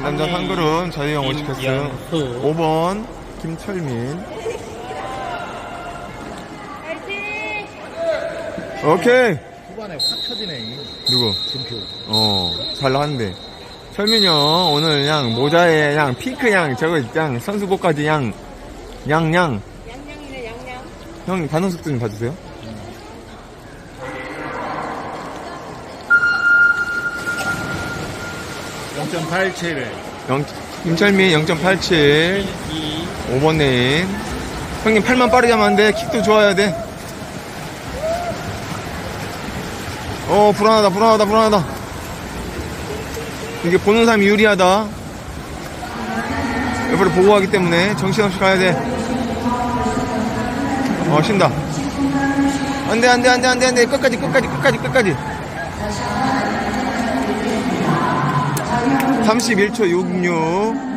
남자 한 그룹 자유형 오시패스 김양수. 5번 김철민 오케이 후반에 확 터지네. 누구? 진표. 어, 잘 나왔는데. 철민이 형, 오늘 그냥 모자에 그냥 핑크 양, 저거 그냥 선수복까지 양, 양, 양. 양양이네 양양. 형, 반응속도 좀 봐주세요. 0.87. 영, 김철민 0.87, 2. 5번 레인. 형님 팔만 빠르게 하면 안 돼. 킥도 좋아야 돼. 어, 불안하다, 불안하다, 불안하다. 이게 보는 사람이 유리하다. 옆으로 보고 가기 때문에 정신없이 가야 돼. 어, 쉰다. 안 돼, 안 돼, 안 돼, 안 돼, 안 돼. 끝까지, 끝까지, 끝까지, 끝까지. 31초 66.